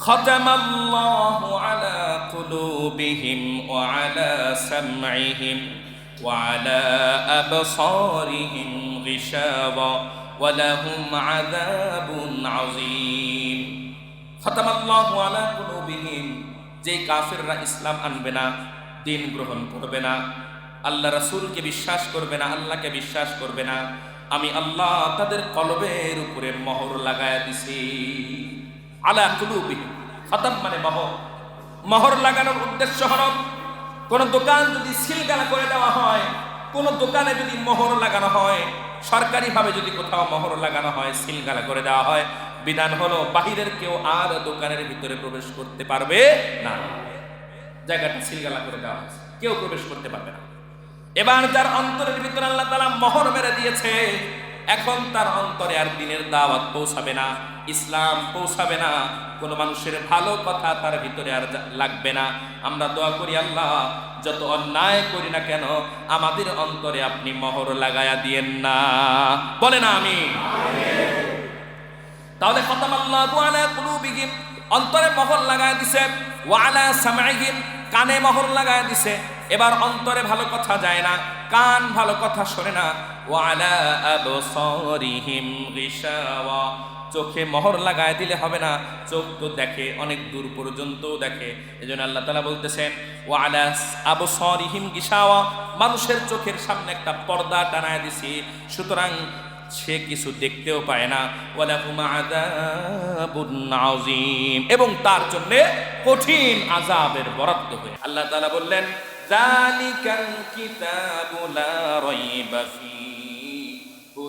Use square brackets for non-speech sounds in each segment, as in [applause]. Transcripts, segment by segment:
ختم الله على قلوبهم وعلى سمعهم وعلى أبصارهم غشاوة ولهم عذاب عظيم ختم الله على قلوبهم যে কাফেররা ইসলাম আনবে না দিন গ্রহণ করবে না আল্লাহ রাসূলকে বিশ্বাস করবে না আল্লাহকে বিশ্বাস করবে না আমি আল্লাহ তাদের কলবের উপরে মোহর লাগায়া দিছি আলা কুলুবিহিম। খতম মানে মোহর। মোহর লাগানোর উদ্দেশ্য হলো, কোন দোকান যদি সিলগালা করে দেওয়া হয়, কোন দোকানে যদি মোহর লাগানো হয়, সরকারিভাবে যদি কোথাও মোহর লাগানো হয়, সিলগালা করে দেওয়া হয়, বিধান হলো বাহিরের কেউ আর দোকানের ভিতরে প্রবেশ করতে পারবে না। জায়গাটা সিলগালা করে দেওয়া হয়েছে। কেউ প্রবেশ করতে পারবে না। এবার যার অন্তরের ভিতরে আল্লাহ তালা মোহর মেরে দিয়েছে এখন তার অন্তরে আর দিনের দাওয়াত পৌঁছাবে না, ইসলাম পৌঁছাবে না, কোনো মানুষের ভালো কথা তার ভিতরে আর লাগবে না। আমরা দোয়া করি, আল্লাহ, যত অন্যায় করি না কেন, আমাদের অন্তরে আপনি মহর লাগায়া দিয়েন না। বলে না আমি তাহলে খতম আল্লাহ অন্তরে মহর লাগায় দিছে ওয়ালা সামাইহিম কানে মোহর লাগায় দিছে। এবার অন্তরে ভালো কথা যায় না, কান ভালো কথা শোনে না ওয়ালা আবসারিহিম গিশাওয়া। চোখে মোহর লাগায় দিলে হবে না, চোখ তো দেখে, অনেক দূর পর্যন্ত দেখে। এজন্য আল্লাহ তালা বলতেছেন, ওয়ালা আবসারিহিম গিসাওয়া মানুষের চোখের সামনে একটা পর্দা টানায় দিছি, সুতরাং সে কিছু দেখতেও পায় না। এবং তার জন্য কঠিন আযাবের বরাদ্দ হয়ে আল্লাহ তাআলা বললেন, যালিকাল কিতাবু লা রাইবা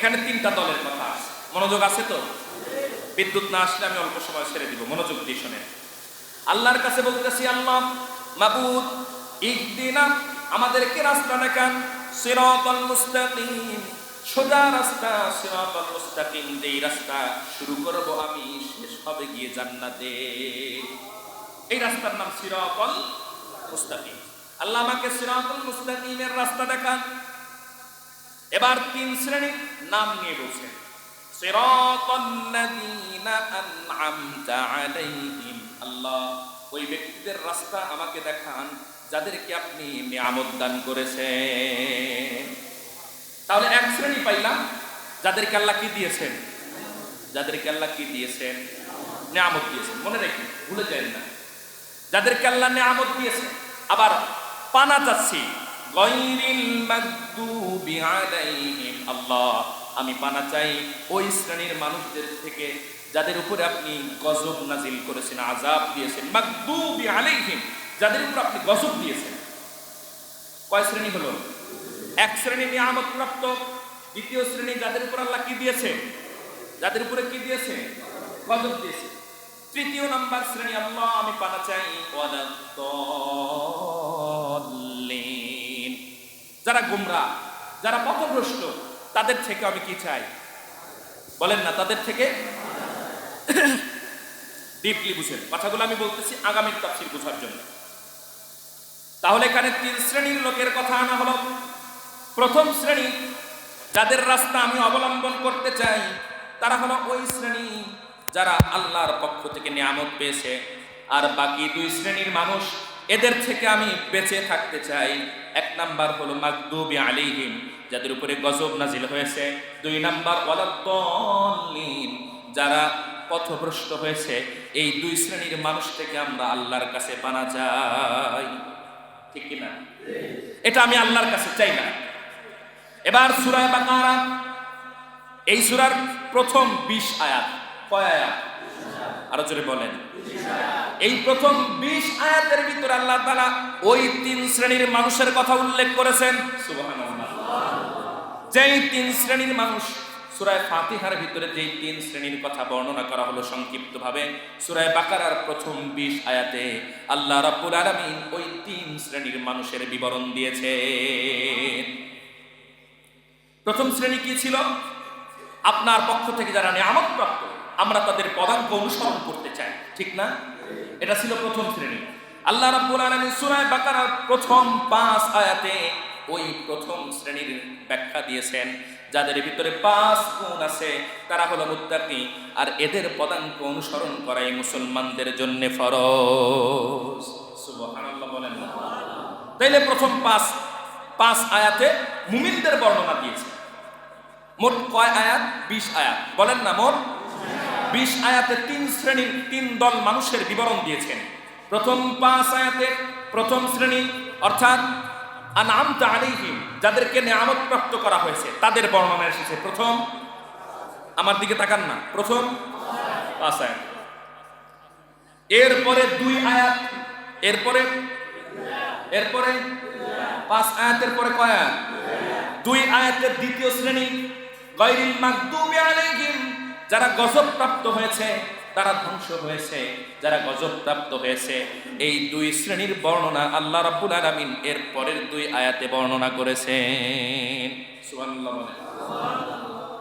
এখানে তিনটা দলের কথা আছে। মনোযোগ আছে তো? বিদ্যুৎ না আসলে আমি অল্প সময় ছেড়ে দিব, মনোযোগ দিয়ে শোনেন। আল্লাহর কাছে বলতেছি, আল্লাহ, মাবুদ, ইহদিনা, আমাদেরকে রাস্তা দেখান। সিরাতাল মুস্তাকিম, সোজা রাস্তা, সিরাতাল মুস্তাকিম, যেই রাস্তা শুরু করব আমি, শেষ হবে গিয়ে জান্নাতে। এই রাস্তার নাম সিরাতাল মুস্তাকিম। আল্লাহ আমাকে সিরাতাল মুস্তাকিমের রাস্তা দেখান। এবার তিন শ্রেণির নাম নিয়ে বলছেন। আল্লাহ, ওই ব্যক্তিদের রাস্তা আমাকে দেখান, যাদেরকে আপনি নিয়ামত দান করেছেন। তাহলে এক শ্রেণি পাইলাম, যাদেরকে আল্লাহ কি দিয়েছেন? যাদেরকে আল্লাহ কি দিয়েছেন? নিয়ামত দিয়েছেন। মনে রাখি, ভুলে যাবেন না। যাদেরকে আল্লাহ নিয়ামত দিয়েছে আবার পানা চাচ্ছি। আল্লাহ। আমি পানা চাই ওই শ্রেণির মানুষদের থেকে, যাদের উপরে আপনি গজব নাজিল করেছেন আজাব দিয়েছেন, মাগদুবি আলাইহিম, যাদের উপর আপনি গজব দিয়েছেন। কয় শ্রেণি হলো? এক শ্রেণি নিয়ামত প্রাপ্ত দ্বিতীয় শ্রেণি যাদের উপর আল্লাহ কি দিয়েছে যাদের উপরে কি দিয়েছে গজব দিয়েছে তৃতীয় নাম্বার শ্রেণি, আল্লাহ আমি পানা চাই। যারা গুমরা, যারা পথভ্রষ্ট তাদের থেকে আমি কি চাই? বলেন না, তাদের থেকে? ডিপলি বুঝেন। কথাগুলো আমি বলতেছি আগামী তাফসীর বোঝার জন্য। তাহলে এখানে তিন শ্রেণির লোকের কথা আনা হলো। প্রথম শ্রেণি, যাদের রাস্তা আমি অবলম্বন করতে চাই, তারা হলো ওই শ্রেণি যারা আল্লাহর পক্ষ থেকে নিয়ামত পেয়েছে। আর বাকি দুই শ্রেণির মানুষ এদের থেকে আমি বেঁচে থাকতে চাই। এক নাম্বার হলো মাগদুবি আলাইহিম, যাদের উপরে গজব নাজিল হয়েছে। দুই নাম্বার, ওয়ালাদ্দাল্লিন, যারা পথভ্রষ্ট হয়েছে। এই দুই শ্রেণির মানুষ থেকে আমরা আল্লাহর কাছে পানা যাই ঠিক কিনা? এটা আমি আল্লাহর কাছে চাই না। এবার সুরায় বাকারা, এই সুরার প্রথম বিশ আয়াত, কয় আয়াত? আরও জোরে বলেন। এই প্রথম বিশ আয়াতের ভিতরে আল্লাহ তাআলা ওই তিন শ্রেণির মানুষের কথা উল্লেখ করেছেন। যেই তিন শ্রেণির মানুষ সুরায় ফাতিহার ভিতরে যেই তিন শ্রেণির কথা বর্ণনা করা হলো সংক্ষিপ্তভাবে সুরায় বাকারার প্রথম বিশ আয়াতে আল্লাহ রাব্বুল আলামিন ওই তিন শ্রেণির মানুষের বিবরণ দিয়েছেন। প্রথম শ্রেণি কি ছিল? আপনার পক্ষ থেকে যারা নিয়ামত প্রাপ্ত আমরা তাদের পদাঙ্ক অনুসরণ করতে চাই। ঠিক না? এটা ছিল প্রথম শ্রেণি। আল্লাহ রাব্বুল আলামিন সূরা বাকারার প্রথম পাঁচ আয়াতে ওই প্রথম শ্রেণির ব্যাখ্যা দিয়েছেন, যাদের ভিতরে পাঁচ গুণ আছে, তারা হলো মুত্তাকি। আর এদের পদাঙ্ক অনুসরণ করাই মুসলমানদের জন্য ফরজ। সুবহানাল্লাহ বলেন তাইলে প্রথম পাঁচ পাঁচ আয়াতে মুমিনদের বর্ণনা দিয়েছে। মোট কয় আয়াত? বিশ আয়াত। বলেন না, মোট? বিশ আয়াতে তিন শ্রেণির তিন দল মানুষের বিবরণ দিয়েছেন। প্রথম পাঁচ আয়াতে প্রথম শ্রেণি, অর্থাৎ আনামতা আলাইহিম, যাদেরকে নিয়ামত প্রাপ্ত করা হয়েছে, তাদের বর্ণনা এসেছে। প্রথম, আমার দিকে তাকান না। প্রথম, পাঁচ আয়াত। এরপরে দুই আয়াত, এরপরে এরপরে পাঁচ আয়াতের পরে কয় আয়াত? দুই আয়াতের দ্বিতীয় শ্রেণি, গায়রিল মাগদুবি আলাইহিম যারা গজব প্রাপ্ত হয়েছে, তারা ধ্বংস হয়েছে। যারা গজব প্রাপ্ত হয়েছে, এই দুই শ্রেণির বর্ণনা আল্লাহ রাব্বুল আলামিন এর পরের দুই আয়াতে বর্ণনা করেছেন। সুবহানাল্লাহ।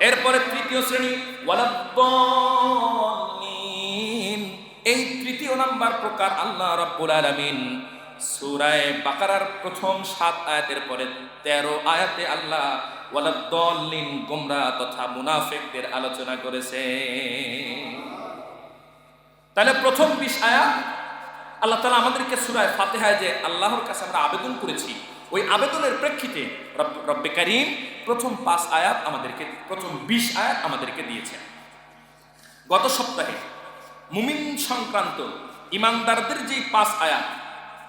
এরপরে তৃতীয় শ্রেণি, ওয়ালাদ্দাল্লিন। এই তৃতীয় নাম্বার প্রকার আল্লাহ রাব্বুল আলামিন সূরায়ে বাকারার প্রথম সাত আয়াতের পরে তেরো আয়াতে আল্লাহ ওয়ালাদ্দাল্লিন গোমরা তথা মুনাফিকদের আলোচনা করেছে। তাহলে প্রথম বিশ আয়াত, আল্লাহ তালা আমাদেরকে সুরায় ফাতেহায় যে আল্লাহর কাছে আমরা আবেদন করেছি, ওই আবেদনের প্রেক্ষিতে রব্বে কারিম প্রথম পাঁচ আয়াত আমাদেরকে, প্রথম বিশ আয়াত আমাদেরকে দিয়েছেন। গত সপ্তাহে মুমিন সংক্রান্ত ইমানদারদের যেই পাঁচ আয়াত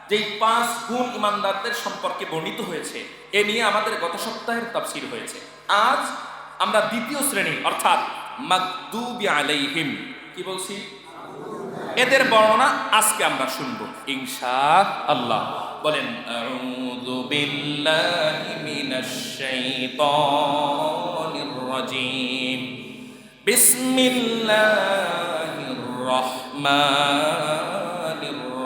যেই পাঁচ গুণ ইমানদারদের সম্পর্কে বর্ণিত হয়েছে, এ নিয়ে আমাদের গত সপ্তাহের তাফসীর হয়েছে। আজ আমরা দ্বিতীয় শ্রেণি, অর্থাৎ মাকদুবি আলাইহিম। কি বলছি? এদের বর্ণনা আজকে আমরা শুনব ইনশা আল্লাহ বলেন, আউযু বিল্লাহি মিনাশ শাইতানির রাজিম। বিসমিল্লাহির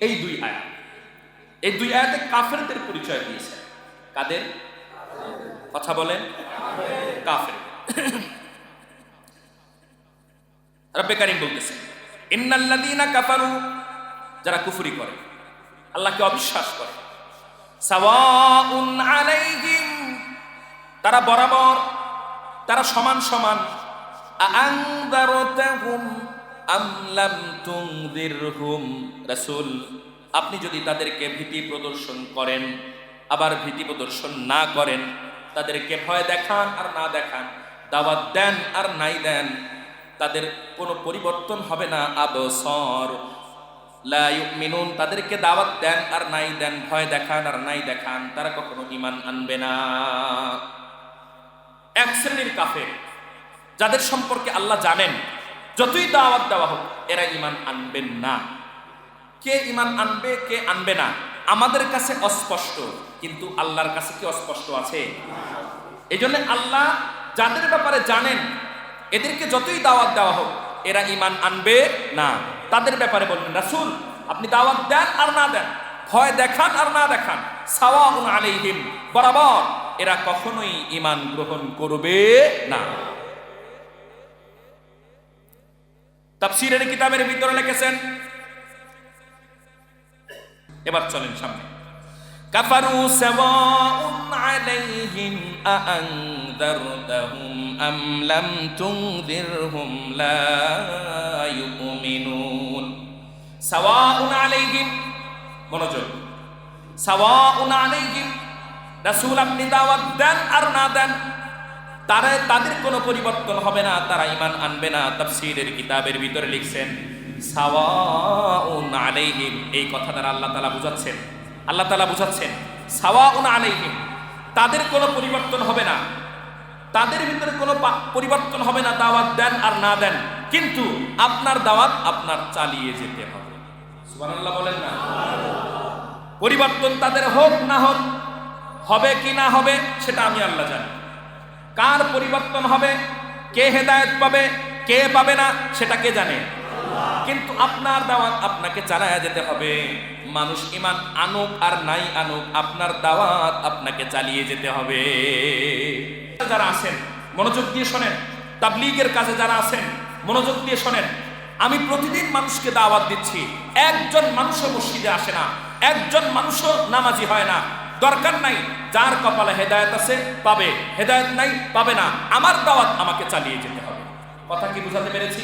এই দুই আয়াত। এই দুই আয়াতে কাফেরদের পরিচয় দিয়েছে। কাদের? কথা বলেন। কাফের। রব্বে কারিম বলতেছে ইন্নাল্লাদিনা কাফারু যারা কুফুরি করে, আল্লাহকে অবিশ্বাস করে। আলাইহিম, তারা বরাবর, তারা সমান সমান। আংদারতাহুম আপনি যদি তাদেরকে ভীতি প্রদর্শন করেন, আবার ভীতি প্রদর্শন না করেন, তাদেরকে ভয় দেখান আর না দেখান, দাওয়াত দেন আর নাই দেন, তাদের কোনো পরিবর্তন হবে না আবসর। লা ইউমিনুন, তাদেরকে দাওয়াত দেন আর নাই দেন, ভয় দেখান আর নাই দেখান, তারা কখনো ঈমান আনবে না। এক শ্রেণির কাফের, যাদের সম্পর্কে আল্লাহ জানেন যতই দাওয়াত দেওয়া হোক, এরা ইমান আনবেন না। কে ইমান আনবে, কে আনবে না, আমাদের কাছে অস্পষ্ট, কিন্তু আল্লাহর কাছে কি অস্পষ্ট আছে? এই জন্য আল্লাহ যাদের ব্যাপারে জানেন, এদেরকে যতই দাওয়াত দেওয়া হোক, এরা ইমান আনবে না। তাদের ব্যাপারে বলবেন, রাসূল, আপনি দাওয়াত দেন আর না দেন, ভয় দেখান আর না দেখান। সাওয়াউন আলাইহিম, বরাবর, এরা কখনোই ইমান গ্রহণ করবে না। তাফসীরের কিতাবের ভিতরে লিখেছেন। এবার চলেন সামনে। কাফারু সাওয়াউন আলাইহিম আআনদারতাহুম আম লাম তুনদিরহুম লা ইউমিনুন। সাওয়াউন আলাইহিম, মনোযোগ। সাওয়াউন আলাইহিম রাসূল আপনি দাওয়াত দেন আর না দেন। তারা তাদের কোনো পরিবর্তন হবে না, তারা ইমান আনবে না। তাফসীরের কিতাবের ভিতরে লিখছেন, সাওয়াউন আলাইহিম। এই কথা দ্বারা আল্লাহ তাআলা বুঝাচ্ছেন। আল্লাহ তাআলা বুঝাচ্ছেন, সাওয়াউন আলাইহিম। তাদের কোনো পরিবর্তন হবে না। তাদের ভিতরে কোনো পরিবর্তন হবে না, দাওয়াত দেন আর না দেন। কিন্তু আপনার দাওয়াত আপনার চালিয়ে যেতে হবে। বলেন না। পরিবর্তন তাদের হোক না হোক, হবে কি না হবে, সেটা আমি আল্লাহ জানি। কার পরিবর্তন হবে? কে হেদায়েত পাবে? কে পাবে না? সেটা কে জানে? কিন্তু আপনার দাওয়াত আপনাকে চালায়া যেতে হবে। মানুষ ইমান আনুক আর নাই আনুক, আপনার দাওয়াত আপনাকে চালিয়ে যেতে হবে। যারা আছেন, মনোযোগ দিয়ে শোনেন। তাবলিগের কাজে যারা আছেন, মনোযোগ দিয়ে শোনেন। আমি প্রতিদিন মানুষকে দাওয়াত দিচ্ছি। একজন মানুষও মসজিদে আসে না। একজন মানুষও নামাজি হয় না। দরকার নাই, যার কপালে হেদায়েত আছে, পাবে। হেদায়ত নাই, পাবে না। আমার দাওয়াত আমাকে চালিয়ে যেতে হবে। কথা কি বুঝাতে পেরেছি?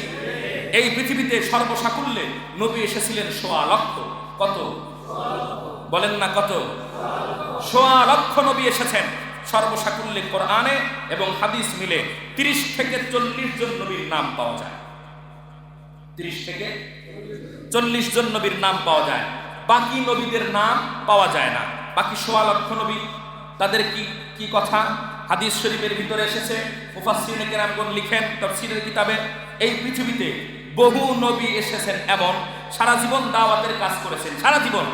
এই পৃথিবীতে সর্বসাকুল্যে নবী এসেছিলেন সোয়া লক্ষ। কত? বলেন না কত? সোয়া লক্ষ নবী এসেছেন। সর্বসাকুল্যে কোরআনে এবং হাদিস মিলে তিরিশ থেকে চল্লিশ জন নবীর নাম পাওয়া যায়। তিরিশ থেকে চল্লিশ জন নবীর নাম পাওয়া যায়। বাকি নবীদের নাম পাওয়া যায় না। বাকি সোয়া লক্ষ নবী, তাদের কি কি কথা? হাদিস শরীফের ভিতরে এসেছে কেরামগণ লিখেন তাফসীরের কিতাবে, এই পৃথিবীতে বহু নবী এসেছেন এমন সারা জীবন দাওয়াতের কাজ করেছেন, সারা জীবন।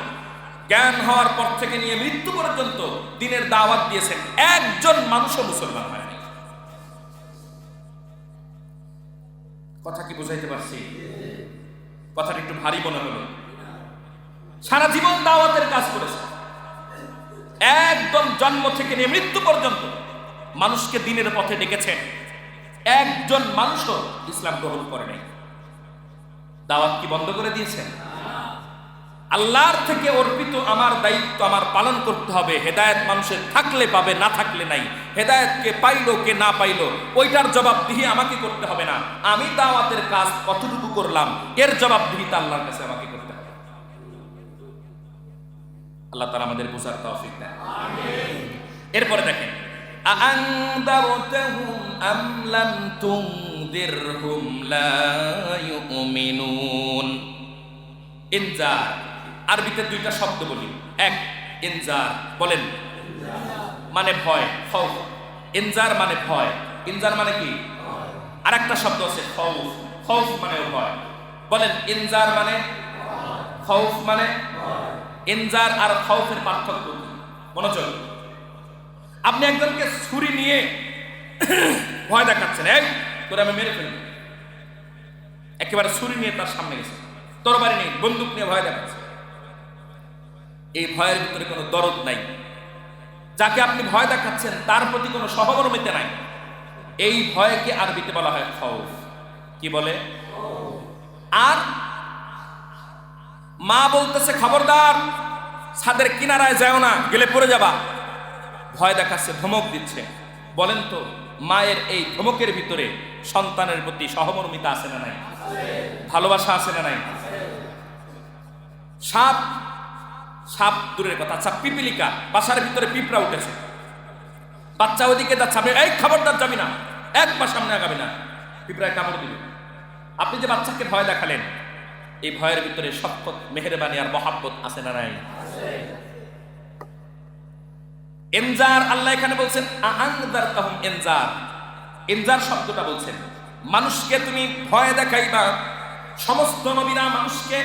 জ্ঞান হওয়ার পর থেকে নিয়ে মৃত্যু পর্যন্ত দিনের দাওয়াত দিয়েছেন। একজন মানুষও মুসলমান হয়নি। কথা কি বুঝাইতে পারছি? কথাটা একটু ভারী মনে হলো। সারা জীবন দাওয়াতের কাজ করেছে একদম জন্ম থেকে নিয়ে মৃত্যু পর্যন্ত মানুষকে দিনের পথে ডেকেছেন। একজন মানুষও ইসলাম গ্রহণ করে নাই। দাওয়াত কি বন্ধ করে দিয়েছেন? আল্লাহর থেকে অর্পিত আমার দায়িত্ব আমার পালন করতে হবে। হেদায়েত মানুষের থাকলে পাবে, না থাকলে নাই। হেদায়েতকে পাইলো, কে না পাইলো, ওইটার জবাবদিহি আমাকে করতে হবে না। আমি দাওয়াতের কাজ কতটুকু করলাম, এর জবাবদিহিতা আল্লাহর কাছে আমাকে আল্লাহ তাআলা আমাদের বোঝার তৌফিক দেন এরপরে দেখেন أأنذرتهم أم لم تنذرهم لا يؤمنون ইনজার আরবিতে দুইটা শব্দ বলি এক ইনজার বলেন মানে ভয় খৌফ ইনজার মানে ভয় ইনজার মানে কি আর একটা শব্দ আছে খৌফ খৌফ মানে ভয় বলেন ইনজার মানে খৌফ মানে ইনজার আর খৌফের পার্থক্য? মনোযোগ। আপনি একজনকে ছুরি নিয়ে [coughs] ভয় দেখাচ্ছেন, এই, তোরে আমি মেরে ফেলব। একেবারে ছুরি নিয়ে তার সামনে গেছে। তরবারি নেই, বন্দুক নিয়ে ভয় দেখাচ্ছে। এই ভয়ের ভিতরে কোনো দরদ নাই। যাকে আপনি ভয় দেখাচ্ছেন, তার প্রতি কোনো সহমর্মিতা নাই। এই ভয়কে আরবিতে বলা হয় খৌফ। কি বলে? আর মা বলতেছে, খবরদার, ছাদের কিনারায় যাও না, গেলে পড়ে যাবা। ভয় দেখাচ্ছে, ধমক দিচ্ছে। বলেন তো, মায়ের এই ধমকের ভিতরে সন্তানের প্রতি সহমর্মিতা আছে না নাই? ভালোবাসা আছে না নাই? সাপ সাপ দূরের কথা আচ্ছা পিপিলিকা, বাসার ভিতরে পিঁপড়া উঠেছে। বাচ্চা ওদিকে যাচ্ছে, আপনি, এই খবরদার, যাবি না এক পা সামনে আগাবি না। পিঁপড়ায় কামড় দিবে আপনি যে বাচ্চাকে ভয় দেখালেন এই ভয়ের ভিতরে শপথ মেহরবানি আর মহাব্বত আছে না নাই? এনজার, আল্লাহ এখানে বলছেন আহাংদার তাহুম এনজার। এনজার শব্দটা বলছেন, মানুষকে তুমি ভয় দেখাইবা। সমস্ত নবীরা মানুষকে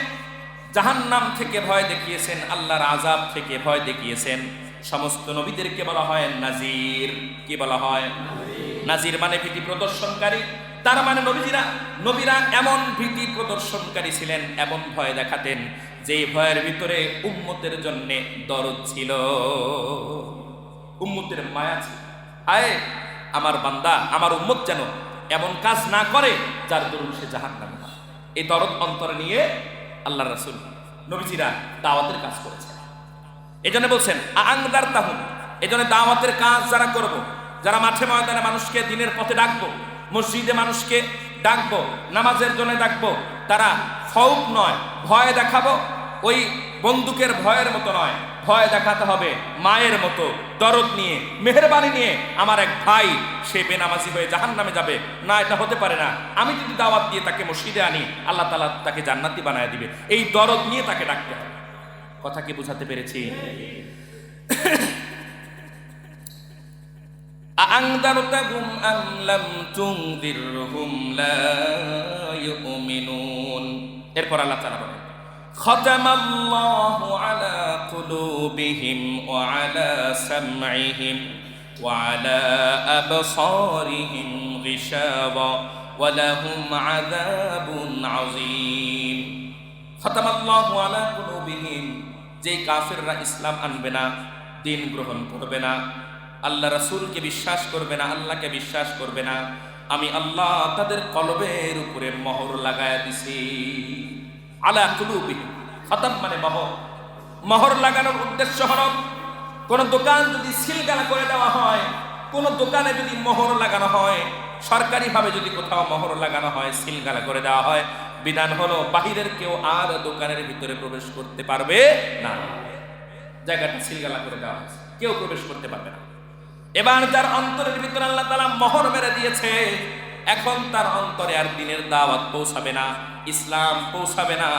জাহান্নাম থেকে ভয় দেখিয়েছেন, আল্লাহর আজাব থেকে ভয় দেখিয়েছেন। সমস্ত নবীদেরকে বলা হয় নাজির। কি বলা হয়? নাজির মানে ভীতি প্রদর্শনকারী। তার মানে নবীজিরা, নবীরা এমন ভীতি প্রদর্শনকারী ছিলেন, এমন ভয় দেখাতেন, যে ভয়ের ভিতরে উম্মতের জন্যে দরদ ছিল। উম্মতের মায়া ছিল। হায়, আমার বান্দা, আমার উম্মত যেন এমন কাজ না করে যার দরুন সে জাহান নামে। এই দরদ অন্তরে নিয়ে আল্লাহ রাসুল নবীজিরা দাওয়াতের কাজ করেছেন। এই জন্য বলছেন আংদার তাহুন এই জন্য দাওয়াতের কাজ যারা করব, যারা মাঠে ময়দানে মানুষকে দিনের পথে ডাকবো মসজিদে মানুষকে ডাকবো, নামাজের জন্য ডাকবো, তারা খৌফ নয়, ভয় দেখাবো। ওই বন্দুকের ভয়ের মতো নয়, ভয় দেখাতে হবে মায়ের মতো, দরদ নিয়ে, মেহরবানি নিয়ে আমার এক ভাই, সে বেনামাজি হয়ে জাহান নামে যাবে। না, এটা হতে পারে না। আমি যদি দাওয়াত দিয়ে তাকে মসজিদে আনি, আল্লাহ তালা তাকে জান্নাতি বানায় দিবে। এই দরদ নিয়ে তাকে ডাকতে হবে। কথা কি বুঝাতে পেরেছি? আংদারতাহুম আম লাম তুনদিরহুম লা ইউমিনুন এরপর আল্লাহ তাআলা বলেন কুলুবিহিম ওয়া আলা সামঈহিম ওয়া আলা আবসারিহিম গিশাওয়া ওয়া লাহুম আযাবুন আযীম যে কাফিররা ইসলাম আনবে না, দিন গ্রহণ করবে না আল্লাহ রাসূলকে বিশ্বাস করবে না, আল্লাহকে বিশ্বাস করবে না। আমি আল্লাহ তাদের কলবের উপরে মহর লাগায়া দিছি। আলা কুলুবি খতম মানে মহর। মহর লাগানোর উদ্দেশ্য হল, কোন দোকান যদি সিলগালা করে দেওয়া হয়, কোন দোকানে যদি মোহর লাগানো হয়, সরকারিভাবে যদি কোথাও মোহর লাগানো হয়, সিলগালা করে দেওয়া হয়, বিধান হলো বাহিরের কেউ আর দোকানের ভিতরে প্রবেশ করতে পারবে না। জায়গাটা সিলগালা করে দেওয়া হয়েছে, কেউ প্রবেশ করতে পারবে না। এবার যার অন্তরের ভিতরে আল্লাহ তালা মহর মেরে দিয়েছে। এখন তার অন্তরে আর দিনের দাওয়াত পৌঁছাবে না, ইসলাম পৌঁছাবে না,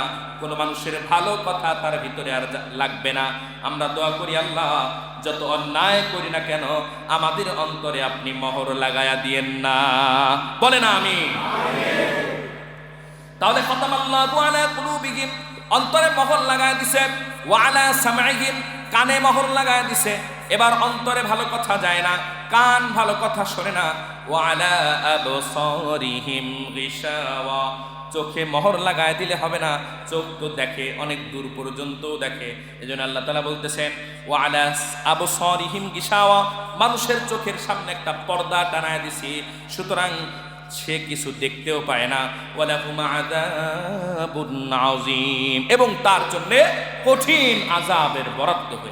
কোনো মানুষের ভালো কথা তার ভিতরে আর লাগবে না। আমরা দোয়া করি, আল্লাহ, যত অন্যায় করি না কেন, আমাদের অন্তরে আপনি মহর লাগায়া দিয়েন না। বলে না আমি তাহলে খতম আল্লাহ অন্তরে মহর লাগায় দিছে, ওয়া আলা সামাইহিম কানে মোহর লাগায় দিছে। এবার অন্তরে ভালো কথা যায় না, কান ভালো কথা শোনে না। চোখে মোহর লাগায় দিলে হবে না, চোখ তো দেখে, অনেক দূর পর্যন্ত দেখে। এজন্য আল্লাহ তাআলা বলতেছেন ওয়া আলা আবসারিহিম গিশাওয়া। মানুষের চোখের সামনে একটা পর্দা টানায় দিছি, সুতরাং সে কিছু দেখতেও পায় না। এবং তার জন্য কঠিন আযাবের বরাদ্দ হয়ে